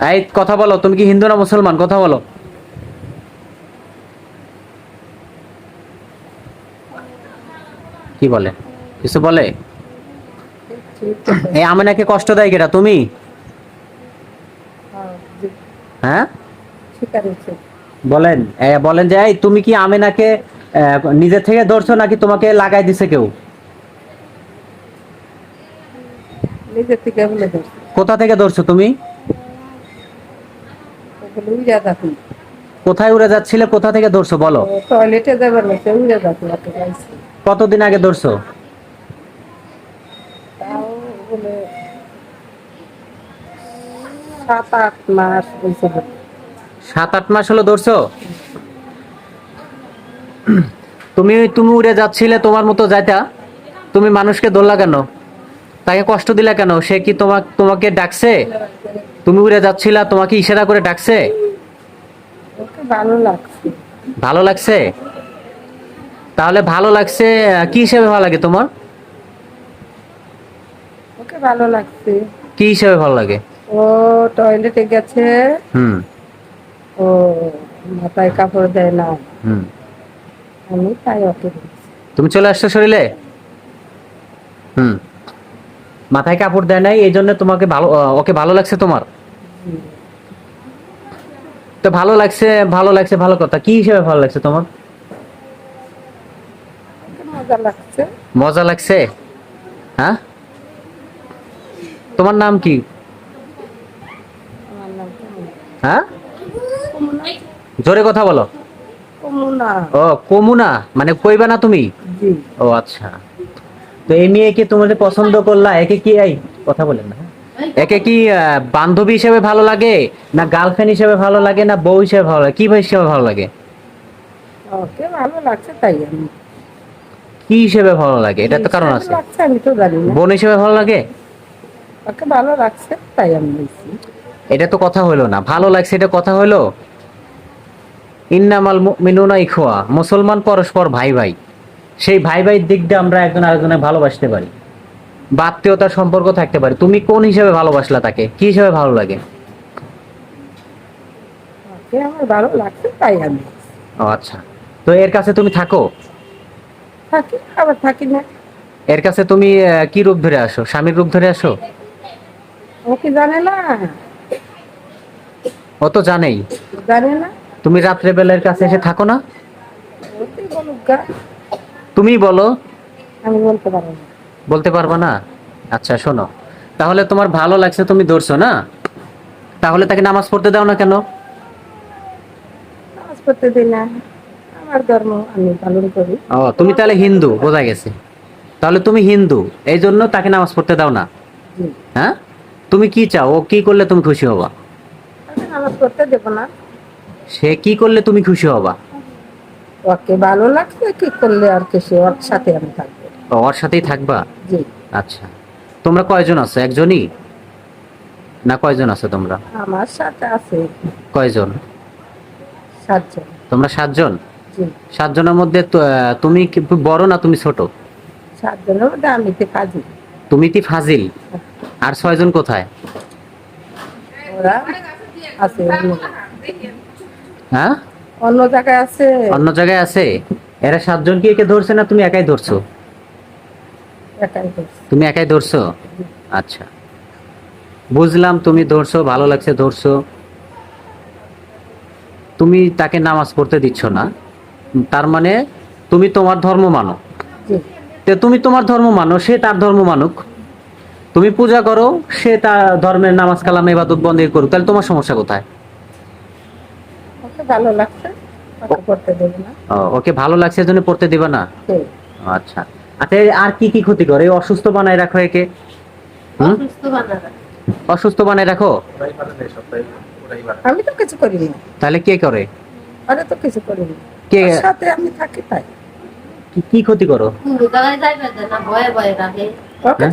এই কথা বলো তুমি কি হিন্দু না মুসলমান? কথা বলো। কি বলে? কিছু বলে? এই আমেনাকে কষ্ট দেয় কেটা তুমি? হ্যাঁ? বলেন বলেন যে এই তুমি কি আমেনাকে নিজে থেকে ধরছো নাকি তোমাকে লাগাই দিছে কেউ? কোথা থেকে ধরছো তুমি? ওগুলো উড়ে কোথায় উড়ে যাচ্ছিলে? কোথা থেকে ধরছো? বলো। টয়লেটে যাবার মধ্যে উড়ে যাচ্ছি কতদিন আগে ধরছো? তাও বলে সাত আট মাস হয়েছিল সাত আট মাস হলো ধরছো? তুমি তুমি উড়ে যাচ্ছিলে তোমার মতো যাইতা। তুমি মানুষকে ধরলা কেন? তাকে কষ্ট দিলা কেন? সে কি তোমাক তোমাকে ডাকছে? তুমি উড়ে যাচ্ছিলা তোমাকে ইশারা করে ডাকছে? ভালো লাগছে। ভালো লাগছে? তাহলে ভালো লাগছে কি হিসেবে ভালো লাগে তোমার? ওকে ভালো লাগছে। কি হিসেবে ভালো লাগে? ও টয়লেটে গেছে। হুম। ও মাথায় কাপড় দেয় না। হুম। আমি তাই ওকে তুমি চলে আসছো শরীরে? হুম। মাথায় কাপড় দেয় নাই এই জন্য তোমাকে ভালো ওকে ভালো লাগছে তোমার? হুম। তো ভালো লাগছে ভালো লাগছে ভালো কথা। কি হিসেবে ভালো লাগছে তোমার? মজা লাগছে। মজা লাগছে? হ্যাঁ? তোমার নাম কি। হ্যাঁ? জোরে কথা বলো। কমুনা ও কমুনা মানে কইবা না তুমি? ও আচ্ছা। তো এই মেয়েকে তোমাদের পছন্দ করলা একে কি এই? কথা বলেন না? একে কি বান্ধবী হিসেবে ভালো লাগে না গার্লফ্রেন্ড হিসেবে ভালো লাগে না বউ হিসেবে ভালো লাগে? কি হিসেবে ভালো লাগে? ওকে ভালো লাগছে তাই আমি। কি হিসেবে ভালো লাগে? এটা তো কারণ আছে। আমি তো জানি না। বোন হিসেবে ভালো লাগে? ওকে ভালো লাগছে তাই আমি বলছি। এটা তো কথা হলো না। ভালো লাগছে এটা কথা হলো? ইন্নামাল মিনুনা ইখোয়া মুসলমান পরস্পর ভাই ভাই সেই ভাই ভাই দিক দিয়ে আমরা একজন আরেকজনের ভালোবাসতে পারি। বা আত্মীয়তার সম্পর্ক থাকতে পারে। তুমি কোন হিসেবে ভালোবাসলা তাকে? কি হিসেবে ভালো লাগে? আমার ভালো লাগছে তাই আমি। ও আচ্ছা। তো এর কাছে তুমি থাকো? থাকি আবার থাকি না। এর কাছে তুমি কি রূপ ধরে আসো? স্বামীর রূপ ধরে আসো? ও কি জানে না? ও তো জানেই। জানে না। তুমি রাত্রে বেলার কাছে এসে থাকো না? তুমি বলো। আমি বলতে পারব না। বলতে পারবা না? আচ্ছা শোনো। তাহলে তোমার ভালো লাগছে তুমি ধরছো না? তাহলে তাকে নামাজ পড়তে দাও না কেন? নামাজ পড়তে দিই না। আমার ধর্ম আমি পালন করি। ও তুমি তাহলে হিন্দু বোঝা গেছে। তাহলে তুমি হিন্দু এই জন্য তাকে নামাজ পড়তে দাও না? হ্যাঁ? তুমি কি চাও? ও কি করলে তুমি খুশি হবা? নামাজ পড়তে দেবো না। সে কি করলে তুমি খুশি হবা? ওকে ভালো লাগছে কি করলে আর কি সে ওর সাথে আমি থাকব। ওর সাথেই থাকবা? জি। আচ্ছা। তোমরা কয়জন আছো? একজনই? না কয়জন আছো তোমরা? আমার সাথে আছে। কয়জন? সাতজন। তোমরা সাতজন? জি। সাতজনের মধ্যে তো, তুমি কি বড় না তুমি ছোট? সাতজনের মধ্যে আমি তো কাজী তুমি কি ফাজিল? আর ছয়জন কোথায়? ওরা আছে। অন্য হ্যাঁ? অন্য জায়গায় আছে। অন্য জায়গায় আছে? এরা সাতজন কি একে ধরছে না তুমি একাই ধরছো। তুমি একাই ধরছো? আচ্ছা। বুঝলাম তুমি ধরছো ভালো লাগছে ধরছো। তুমি তাকে নামাজ পড়তে দিচ্ছ না। তার মানে তুমি তোমার ধর্ম মানো। তুমি তোমার ধর্ম মানো সে তার ধর্ম মানুক। তুমি পূজা করো সে তার ধর্মের নামাজ কালাম এবাদত বন্দী করুক। তাহলে তোমার সমস্যা কোথায়? ওকে ভালো লাগছে ওকে ভালো লাগছে এজন্য পড়তে দিবা না? আচ্ছা। আচ্ছা আর কি কি ক্ষতি করে? অসুস্থ বানায় রাখো একে। অসুস্থ বানায় রাখো। আমি তো কিছু করিনি। তাহলে কে করে? আরে তো কিছু করিনি। কে? সাথে আমি থাকি তাই। কি- কি ক্ষতি করো? না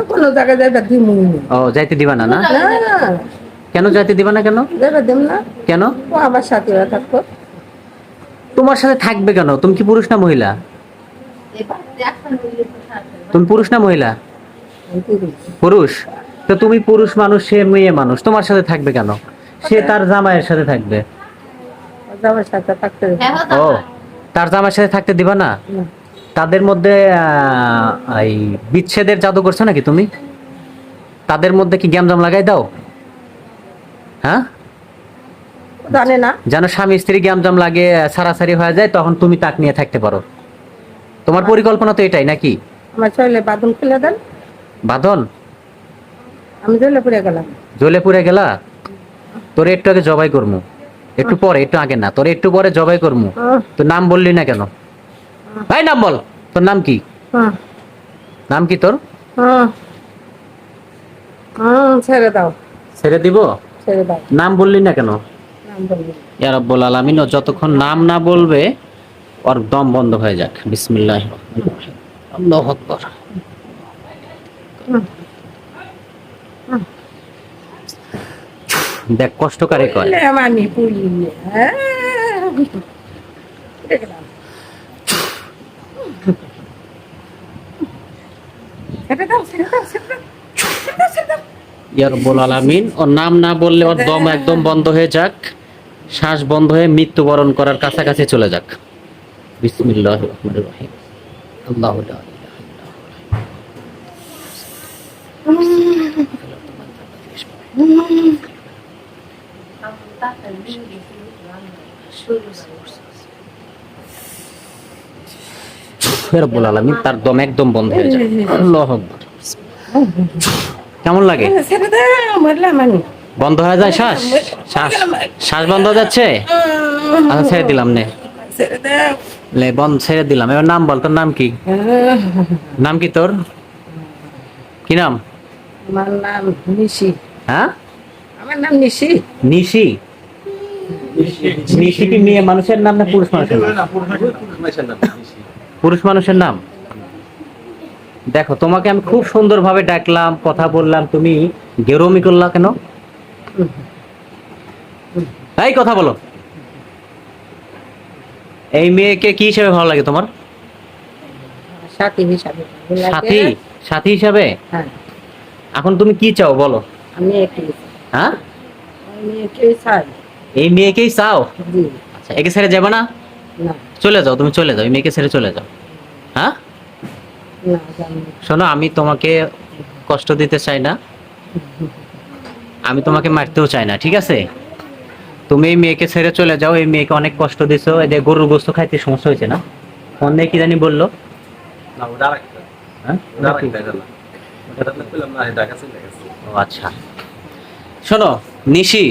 ও যাইতে দিবা না না? না। কেন যাইতে দিবা না কেন? যাবে দেব না। কেন? ও আমার সাথে থাকব। তোমার সাথে থাকবে কেন? তুমি কি পুরুষ না মহিলা? তুমি পুরুষ না মহিলা? পুরুষ। তো তুমি পুরুষ মানুষ সে মেয়ে মানুষ তোমার সাথে থাকবে কেন? সে তার জামাইয়ের সাথে থাকবে। ও তার জামাইয়ের সাথে থাকতে দিবা না? না। তাদের মধ্যে এই বিচ্ছেদের জাদু করছ নাকি তুমি? তাদের মধ্যে কি গ্যামজাম লাগাই দাও? হ্যাঁ? জানে না। যেন স্বামী স্ত্রী গ্যামজাম লাগে সারাসারি হয়ে যায় তখন তুমি তাক নিয়ে থাকতে পারো। তোমার পরিকল্পনা তো এটাই নাকি? আমার চলে বাদন খুলে দেন। বাঁধন আমি জলে পড়ে গেলাম। জ্বলে পুড়ে গেলা? তোরে একটু আগে জবাই করমু। একটু পরে একটু আগে না তোরে একটু পরে জবাই করমু। তোর নাম বললি না কেন? ভাই নাম বল তোর নাম কি? নাম কি তোর? ছেড়ে দাও। ছেড়ে দিব? ছেড়ে দাও। নাম বললি না কেন? নাম বলবি ইয়া রব্বুল আলামিন যতক্ষণ নাম না বলবে ওর দম বন্ধ হয়ে যাক। বিসমিল্লাহ। আল্লাহু আকবার। দেখ কয়? ছেড়ে দাও। ইয়া রব্বুল আলামিন ওর নাম না বললে ওর দম একদম বন্ধ হয়ে যাক। শ্বাস বন্ধ হয়ে মৃত্যুবরণ করার কাছাকাছি চলে যাক। বিসমিল্লাহ রহমান রব্বুল আলামিন, তার দম একদম বন্ধ হয়ে যায়। কেমন লাগে? বন্ধ হয়ে যায় শ্বাস? শ্বাস? শ্বাস বন্ধ হয়ে যাচ্ছে? আচ্ছা ছেড়ে দিলাম নে। ছেড়ে দিলাম। এবার নাম বল তোর নাম কি? নাম কি তোর? কি নাম? আমার নাম নিশি। হ্যাঁ? আমার নাম নিশি। নিশি? নিশি কি মেয়ে মানুষের নাম না পুরুষ মানুষের নাম? পুরুষ মানুষের নাম। দেখো তোমাকে আমি খুব সুন্দরভাবে ডাকলাম কথা বললাম। তুমি গেরমি করলা কেন? এই কথা বলো। এই মেয়েকে কি হিসেবে ভালো লাগে তোমার? সাথী হিসাবে সাথী? সাথী হিসাবে? হ্যাঁ। এখন তুমি কি চাও বলো। আমি একটু হ্যাঁ? চাই। এই মেয়েকেই চাও? জি। আচ্ছা একে ছেড়ে যাবে না? না। চলে যাও তুমি চলে যাও এই মেয়েকে ছেড়ে চলে যাও। হ্যাঁ? না। শোনো আমি তোমাকে কষ্ট দিতে চাই না। আমি তোমাকে মারতেও চাই না ঠিক আছে? তুমি এই মেয়েকে ছেড়ে চলে যাও এই মেয়েকে অনেক কষ্ট দিছো এদের গরুর গোস্ত খাইতে সমস্যা হয়েছে না? ফোন দিয়ে কি জানি বলল? হ্যাঁ? আচ্ছা। শোনো নিশি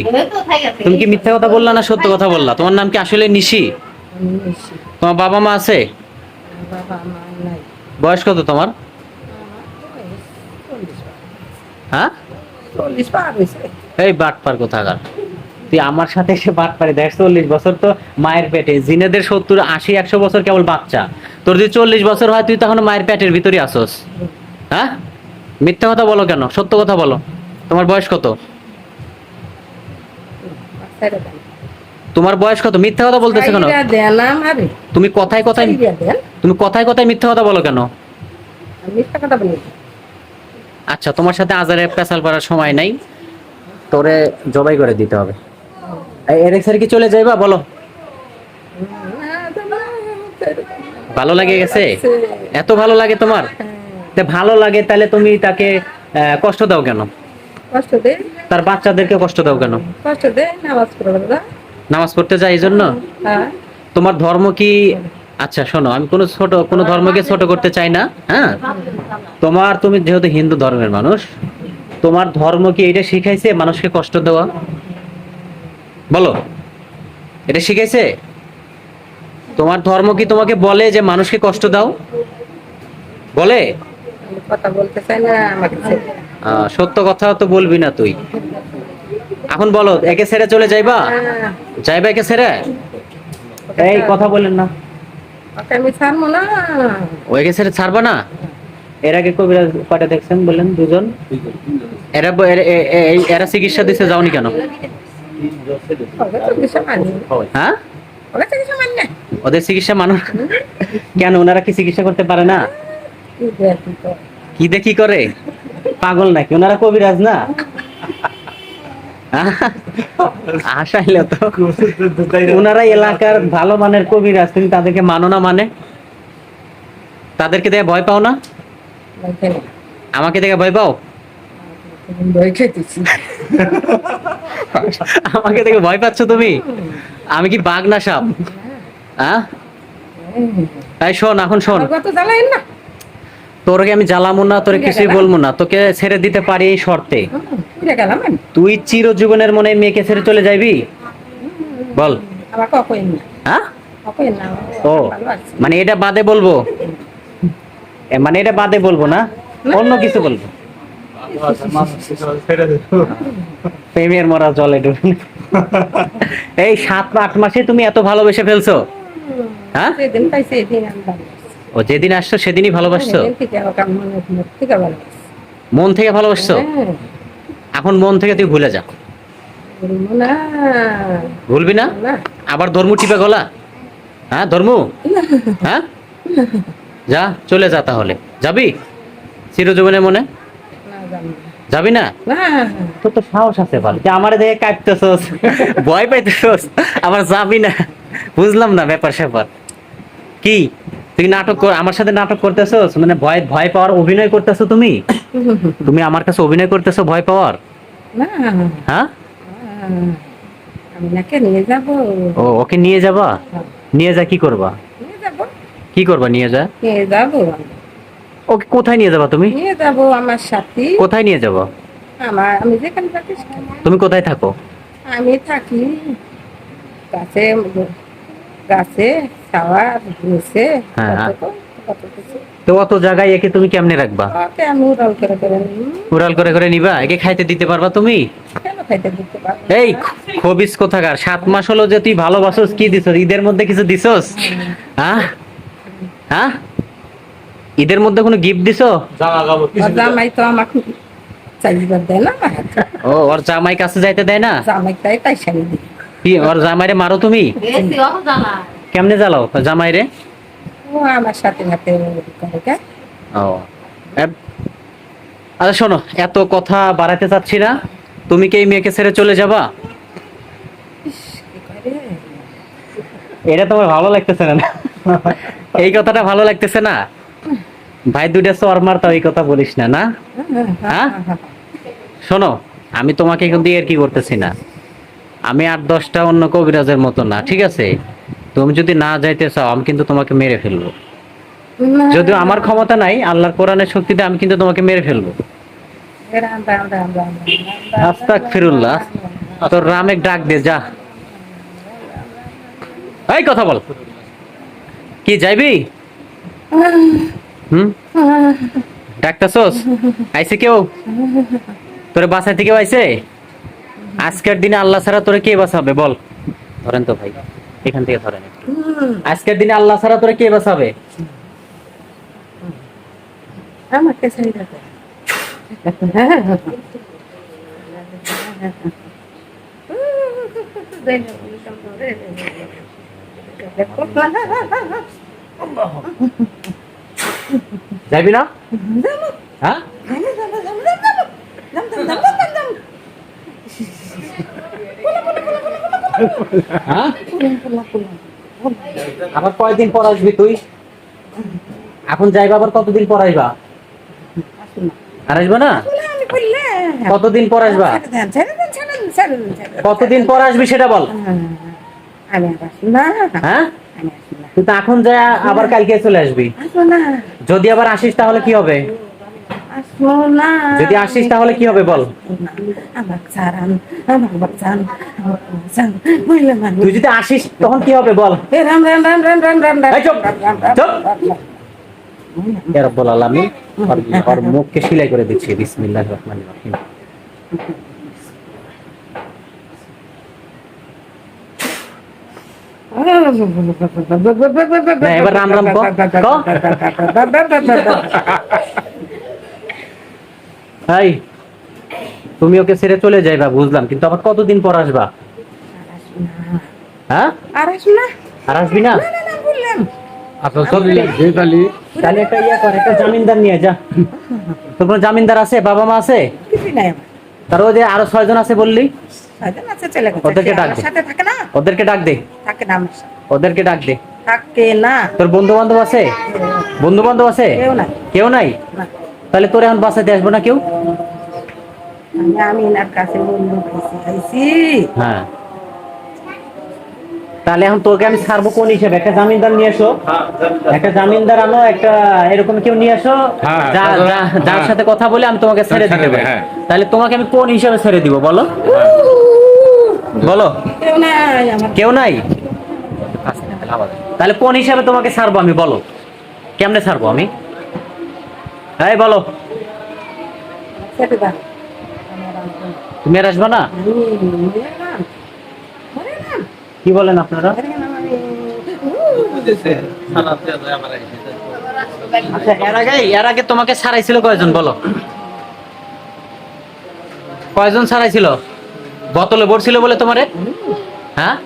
তুমি কি মিথ্যা কথা বললা না সত্য কথা বললা? তোমার নাম কি আসলে নিশি? তোমার বাবা মা আছে? বয়স কত তোমার? হ্যাঁ? এই বাট পার কোথাকার? তুই আমার সাথে এসে বাদ পারি দেখ চল্লিশ বছর তো মায়ের পেটে। জিনেদের সত্তর আশি একশো বছর কেবল বাচ্চা। তোর যদি চল্লিশ বছর হয় তুই তখন মায়ের পেটের ভিতরে আসোস। হ্যাঁ? মিথ্যা কথা বলো কেন? সত্য কথা বলো। তোমার বয়স কত? তোমার বয়স কত? মিথ্যা কথা বলতেছে কেন? তুমি কথায় কথায় তুমি কথায় কথায় মিথ্যা কথা বলো কেন? মিথ্যা কথা বলি আচ্ছা তোমার সাথে আজারে পেশাল পাড়ার সময় নাই। তোরে জবাই করে দিতে হবে। এরেক স্যার কি চলে যাইবা? বলো। ভালো লাগে গেছে? এত ভালো লাগে তোমার? ভালো লাগে তাহলে তুমি তাকে কষ্ট দাও কেন? কষ্ট দে তার বাচ্চাদেরকে কষ্ট দাও কেন? কষ্ট দে নামাজ পড়বে নামাজ পড়তে যায় এই জন্য হ্যাঁ। তোমার ধর্ম কি? আচ্ছা শোনো আমি কোনো ছোট কোনো ধর্মকে ছোট করতে চাই না হ্যাঁ? তোমার তুমি যেহেতু হিন্দু ধর্মের মানুষ তোমার ধর্ম কি এটা শিখাইছে মানুষকে কষ্ট দেওয়া? বলো। এটা শিখেছে? তোমার ধর্ম কি তোমাকে বলে যে মানুষকে কষ্ট দাও? বলে? কথা বলতে চাই না আমাকে ছেড়ে দেন। আহ, সত্য কথা তো বলবি না তুই। এখন বলো একে ছেড়ে চলে যাইবা? যাইবা একে ছেড়ে? এই কথা বলেন না। আমি ছাড়বো না। ও একে ছেড়ে ছাড়বা না? এর আগে কবিরাজ কটা দেখছেন বললেন দুজন? এরা এরা- চিকিৎসা দিতে যাওনি কেন? হ্যাঁ? ওদের চিকিৎসা মানুষ? কেন? ওনারা কি চিকিৎসা করতে পারে না? কি দেখি করে? পাগল নাকি? ওনারা কবিরাজ না? আসাইলে তো। ওনারা এলাকার ভালো মানের কবিরাজ তুমি তাদেরকে মানো না মানে? তাদেরকে দেখে ভয় পাও না? আমাকে দেখে ভয় পাও? দই খেতেছি। আমাকে দেখে ভয় পাচ্ছ তুমি? আমি কি বাঘ না সাপ? হ্যাঁ? তাই শোন এখন শোন। তোরকে আমি জ্বালামো না তোরে কিছুই বলব না। তোকে ছেড়ে দিতে পারি এই শর্তে। তুই চিরজীবনের মনে মেয়েকে ছেড়ে চলে যাবি? বল। হ্যাঁ? ও মানে এটা বাদে বলব? মানে এটা বাদে বলব না? অন্য কিছু বলব? প্রেমের মরা জলে ডুবে। এই সাত আট মাসে তুমি এত ভালোবেসে ফেলছো? হ্যাঁ। ও যেদিন আসছো সেদিনই ভালোবাসছো? আমার মনে থেকে ভালোবাসছো? হ্যাঁ, এখন মন থেকে তুই ভুলে যা। ভুলবি না। আবার ধর্মু টিপে গলা? হ্যাঁ ধর্মু? হ্যাঁ? যা চলে যা তাহলে। যাবি? চিরজীবনের মনে। যাবি না? তোর তো সাহস আছে ভালো। যে আমার দেখে কাঁপতেছস ভয় পাইতেছস আবার যাবি না। বুঝলাম না ব্যাপার স্যাপার। কি? তুই নাটক কর আমার সাথে নাটক করতেছস? মানে ভয় ভয় পাওয়ার অভিনয় করতেছো তুমি? তুমি আমার কাছে অভিনয় করতেছো ভয় পাওয়ার? না। হ্যাঁ? নিয়ে যাব। ও ওকে নিয়ে যাবা? নিয়ে যা কি করবা? নিয়ে যাব। কি করবা নিয়ে যা? নিয়ে যাব। ওকে কোথায় নিয়ে যাবা তুমি? নিয়ে যাব আমার সাথে। কোথায় নিয়ে যাবা? আমার আমি যেখানে থাকি তুমি কোথায় থাকো? আমি থাকি গাছে গাছে হ্যাঁ, হ্যাঁ। তো অত জায়গায় একে তুমি কেমনে রাখবা? ওকে আমি উড়াল করে করে উড়াল করে করে নিবা? একে খাইতে দিতে পারবা তুমি? এই খবিস কোথাকার? সাত মাস হলো যে তুই ভালোবাসোস কি দিছস? ঈদের মধ্যে কিছু দিছস? হ্যাঁ? হ্যাঁ? ঈদের মধ্যে কোনো গিফট দিছো? জামাই তো আমাকে চাইবার দেয় না ও ওর জামাই কাছে যাইতে দেয় না? জামাই তাই তাই দিই। কি ওর জামাইরে মারো তুমি? কেমনে জ্বালাও জামাইরে? ও আমার সাথে সাথে করে কে? ও আচ্ছা শোনো এত কথা বাড়াতে চাচ্ছি না। তুমি কি এই মেয়েকে ছেড়ে চলে যাবা? ইস, কি করে? এটা তোমার ভালো লাগতেছে না? এই কথাটা ভালো লাগতেছে না? ভাই দুইটা চর মারতাও এই কথা বলিস না না? হ্যাঁ? শোনো, আমি তোমাকে কিন্তু আর কি করতেছি না। আমি আট দশটা অন্য কবিরাজের মতো না, ঠিক আছে? তুমি যদি না যাইতে চাও, আমি কিন্তু তোমাকে মেরে ফেলব। যদিও আমার ক্ষমতা নাই, আল্লাহর কোরআনের শক্তিতে আমি কিন্তু তোমাকে মেরে ফেলব। ফিরুল্লাহ তোর রামে ডাক দে, যা। এই কথা বল। কি, যাইবি? হুম? ডাকতাছস? আইছে কেউ? তোরে বাসায় থেকে আইছে? আজকের দিনে আল্লাহ ছাড়া তোরে কে বাঁচাবে? বল। ধরেন তো ভাই এখান থেকে ধরেন আজকের দিনে আল্লাহ ছাড়া তোরে কে বাঁচাবে? আমাকে ছেড়ে দাও। যাইবি না? হ্যাঁ? হ্যাঁ? আবার কয়দিন পর আসবি তুই? এখন যাইবা আবার কতদিন পর আসবা? আর আসবা না? কতদিন পর আসবা। কতদিন পর আসবি সেটা বল। আমি না হ্যাঁ? আমি আসব না তুই তো এখন যা আবার কালকে চলে আসবি। যদি আবার আসিস তাহলে কি হবে? যদি আসিস তাহলে কি হবে বল? তুই যদি আসিস তখন কি হবে বল? এ রাম রাম রাম রাম রাম রাম রাম এই চুপ, রাম রাম রাম চুপ। রাম রাম। ইয়া রাব্বুল আলামিন ওর- ওর মুখকে সিলাই করে দিচ্ছি বিসমিল্লাহির রহমানির রহিম না, এবার রাম রাম এই তুমি ওকে ছেড়ে চলে যাইবা বুঝলাম কিন্তু আবার কতদিন পর আসবা? হ্যাঁ? আর আসব না। আর আসবি না? না, না, বললাম। চললি যেতালি তাহলে। একটা ইয়ে কর একটা জামিনদার নিয়ে যা। তোর কোনো জামিনদার আছে? বাবা মা আছে? কিছুই নাই তার ওই যে আরও ছয়জন আছে বললি? ওদেরকে ডাক দে। থাকে ওদেরকে ডাক দে। থাকে না ওদেরকে ডাক দে। থাকে না। তোর বন্ধু বান্ধব আছে? বন্ধু বান্ধব আছে? কেউ নাই। কেউ নাই? তাহলে তোর এখন বাসাতে আসব না কেউ? আমি আমিনার কাছে বন্ধু হ্যাঁ। তাহলে এখন তোকে আমি ছাড়বো কোন হিসেবে? একটা জামিনদার নিয়ে এসো। একটা জামিনদার আনো একটা এরকম কেউ নিয়ে এসো। হ্যাঁ, যার হ্যাঁ। সাথে কথা বলে আমি তোমাকে ছেড়ে দিতে পারি। হ্যাঁ। তাহলে তোমাকে আমি কোন হিসেবে ছেড়ে দিব বলো? বলো। কেউ নাই আমার কেউ নাই? তাহলে কোন হিসাবে তোমাকে ছাড়বো আমি বলো? কেমনে ছাড়বো আমি? এই বলো। তুমি আর আসবে না আমি মরে গেলাম। মরে গেলাম। কি বলেন আপনারা। আচ্ছা এর আগে এর আগে তোমাকে ছাড়াইছিল কয়জন বলো কয়জন ছাড়াইছিল বোতলে ভরছিল বলে তোমারে হ্যাঁ।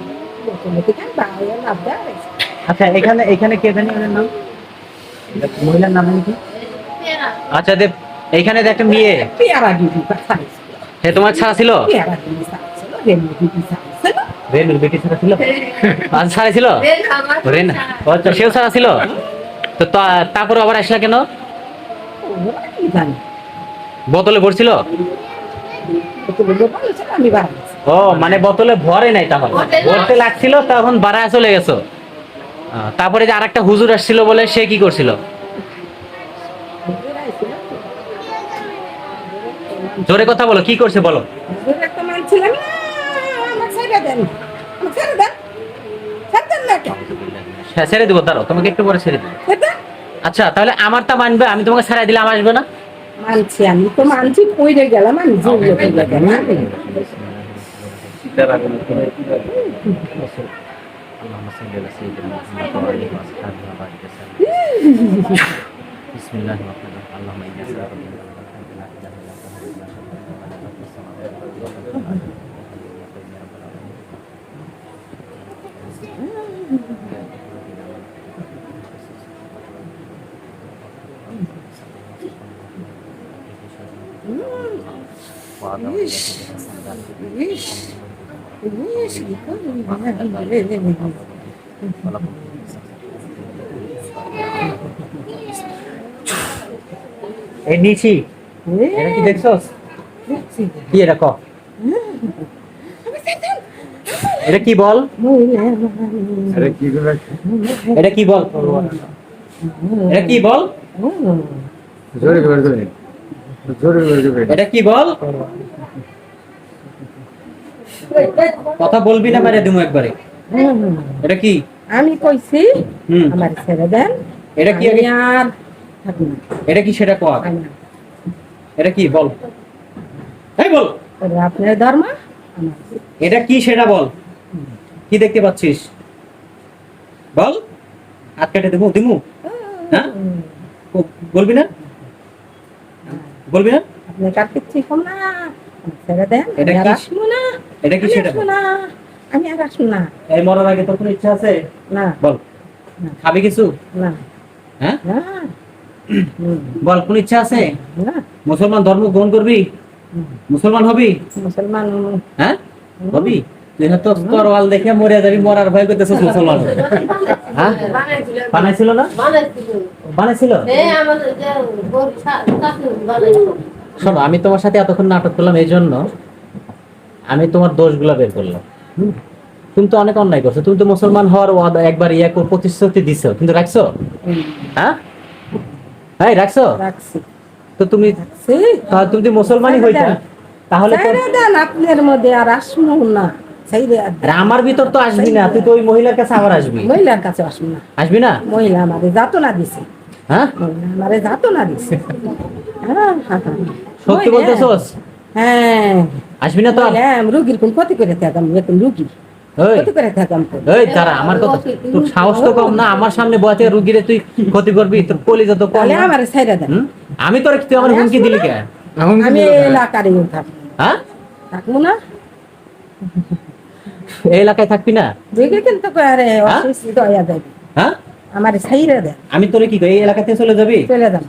আচ্ছা এখানে এখানে কে জানি নাম মহিলার নাম কি আচ্ছা দেব এইখানে একটা মেয়ে পেয়ারা দিদি খাইছে। তোমার ছাড়া ছিল পেয়ারা দিদি দিদি। রেনুর বেটি ছাড়া ছিল? আজ ছাড়া ছিল? রেন আচ্ছা সেও ছাড়া ছিল? তো তারপরে আবার আসলা কেন? বোতলে ভরছিল। ও মানে বোতলে ভরে নাই তাহলে। ভরতে লাগছিল তখন বাড়ায় চলে গেছো। তারপরে যে আরেকটা হুজুর আসছিল বলে সে কি করছিল। জোরে কথা বলো কি করছে বলো? একটা না, আমাকে ছেড়ে দেন। আমাকে ছেড়ে দেন। ছেড়ে দেন না হ্যাঁ, ছেড়ে দিব দাঁড়াও তোমাকে একটু পরে ছেড়ে দিব। আচ্ছা তাহলে আমারটা মানবে আমি তোমাকে ছাড়াই দিলে আমার আসবে না? মানছি আমি তো মানছি পড়ে গেলাম আমি গেলাম। কি করবি? এই নিছি এটা কি দেখছস? কি এটা ক? এটা কি বল? আরে কি এটা কি বল? এটা কি বল? জোরে জোরে। এটা কি বল? কথা বলবি না মারে দিমু একবারে। এটা কি? আমি কইছি আমার ছেড়ে দেন। এটা কি আমি আর এটা কি সেটা না। এটা কি বল। এই বল। আপনার ধর্ম এটা কি সেটা বল। কি দেখতে পাচ্ছিস? বল। হাত কেটে দেবো দিমু। হ্যাঁ? বলবি না? বলবি না? আপনি কিচ্ছু কম না। ছেড়ে দেন। এটা কি? আসব না। এটা কি সেটা? না। আমি আর আসব না। এই মরার আগে তোর কোনো ইচ্ছা আছে? না। বল। খাবি কিছু? না। হ্যাঁ? না। বল কোন ইচ্ছা আছে? না। মুসলমান ধর্ম গ্রহণ করবি? মুসলমান হবি? মুসলমান। হ্যাঁ? হবি? তুই তরওয়াল দেখে মরে যাবি মরার ভয় করতেছিস মুসলমান। হ্যাঁ? বানাইছিল না? বানাইছিল? শোনো আমি তোমার সাথে এতক্ষণ নাটক করলাম এই জন্য আমি তোমার দোষগুলো বের করলাম। তুমি তো অনেক অন্যায় করছ। তুমি তো মুসলমান হওয়ার একবার ইয়ে কর- প্রতিশ্রুতি দিছো। কিন্তু রাখছো? হ্যাঁ? হ্যাঁ রাখছো? তো তুমি তুমি মুসলমানই হইতা তাহলে আপনার মধ্যে আর আসব না। আমার ভিতর তো আসবি না তুই তো ওই মহিলার কাছে আবার আসবি। মহিলার কাছে আসব না। আসবি না? মহিলা আমারে যাতনা দিছে। হ্যাঁ? যাতনা দিছে। হ্যাঁ, হ্যাঁ, হ্যাঁ। সত্যি বলতেছস? হ্যাঁ। আসবি না তো। আমি রুগীর কোন ক্ষতি করে থাকাম এখন রুগী। আমার কথা তোর সাহস তো কম না আমার সামনে বয়াতে রুগীরে তুই ক্ষতি করবি তোর কলিজা তো কম না। আমি তোর তুই আমার হুমকি দিলি কে? আমি এলাকারে থাকব হ্যাঁ? থাকব না? এলাকায় থাকবি না? দে হ্যাঁ? হ্যাঁ? আমি তোরে কি এই এলাকাতে চলে যাবি? চলে যাব।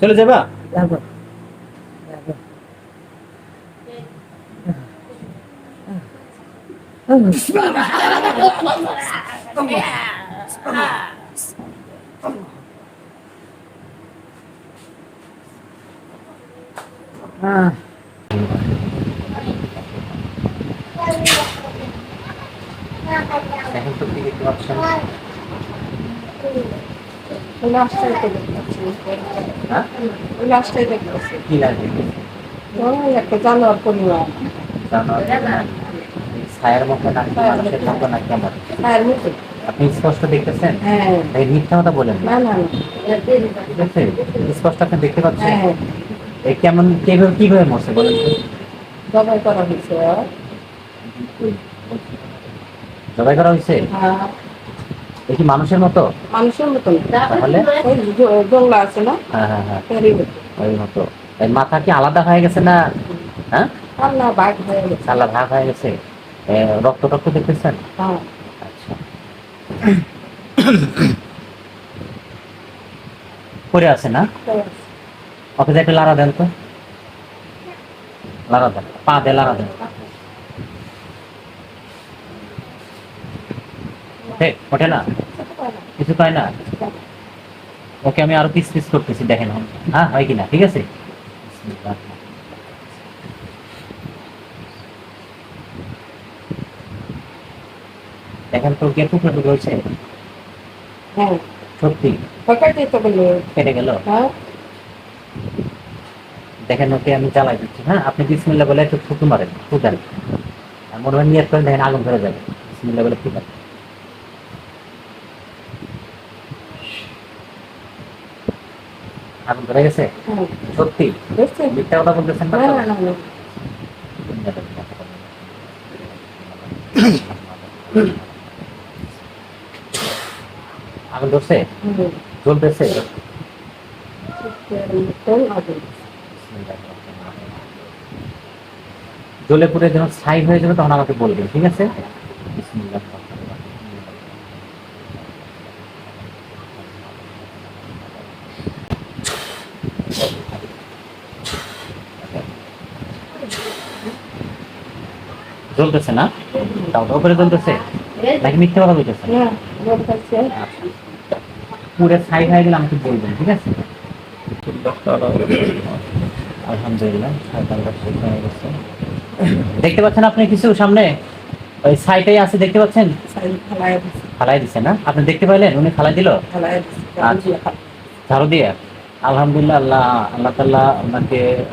চলে যাবা? যাব। এখন তো কি দেখতে পাচ্ছেন কি লাগে একটা জানোয়ার পরিবার জানোয়ার এই ছায়ার মতো নাকি মানুষের মতো নাকি আমার মুখে আপনি স্পষ্ট দেখতেছেন হ্যাঁ মিথ্যা কথা বলেন না। না না না। ঠিক আছে? স্পষ্ট আপনি দেখতে পাচ্ছেন? হ্যাঁ। কেমন কীভাবে কীভাবে মরছে বলেন জবাই করা হয়েছে। জবাই করা হয়েছে? হ্যাঁ। এ কি মানুষের মতো? মানুষের মতন তাহলে? জংলা আছে না? হ্যাঁ হ্যাঁ হ্যাঁ। মতো। ওই মতো। মাথা কি আলাদা হয়ে গেছে না? হ্যাঁ? না বাঘ হয়ে গেছে। আলাদা ভাগ হয়ে গেছে। রক্ত টক্ত দেখতেছেন? হ্যাঁ। আচ্ছা। পড়ে আছে না। ওকে যে একটা লাড়া দেন তো। লাড়া দেন পা দে লাড়া দেন। ওঠে না? কিছু পায় না? ওকে আমি আরও পিস পিস করতেছি দেখেন। হ্যাঁ হয় কিনা? ঠিক আছে? দেখেন তো কে টুকরো টুকরো হয়েছে। হ্যাঁ। সত্যি। কেটে গেল? হ্যাঁ। দেখেন ওকে আমি জ্বালাই দিচ্ছি। হ্যাঁ আপনি বিসমিল্লা বলে একটু ফুটু মারেন ফুটান মনে হয় নিয়ত করেন দেখেন আগুন ধরে যাবে। বিসমিল্লা বলে ফুটান আগুন ধরে গেছে? হ্যাঁ। সত্যি? মিথ্যা কথা বলতেছেন আগুন ধরছে। জ্বলতেছে? জ্বলে পুড়ে যখন ছাই হয়ে যাবে তখন আমাকে বলবেন ঠিক আছে। জ্বলতেছে না? তাও তো করে জ্বলতেছে? নাকি মিথ্যে কথা বলতেছে? না আমার কাছে পুরে ছাই হয়ে গেলে আমাকে বলবেন ঠিক আছে? আলহামদুলিল্লাহ হয়ে গেছে। দেখতে পাচ্ছেন আপনি কিছু সামনে? ওই ছাইটাই আছে দেখতে পাচ্ছেন? ফালাই দিছে। না? আপনি দেখতে পাইলেন? উনি ফালাই দিল? আচ্ছা। ঝাড়ু দিয়ে। আলহামদুলিল্লাহ আল্লাহ আল্লাহ তাল্লাহ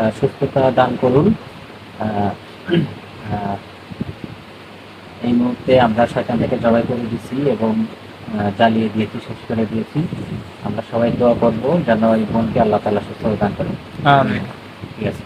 আহ, সুস্থতা দান করুন। এই মুহূর্তে আমরা শয়তান থেকে জবাই করে দিছি এবং জ্বালিয়ে দিয়েছি শেষ করে দিয়েছি। আমরা সবাই দোয়া করব যেন এই বোনকে আল্লাহ তাল্লাহ সুস্থতা দান করেন। ঠিক আছে।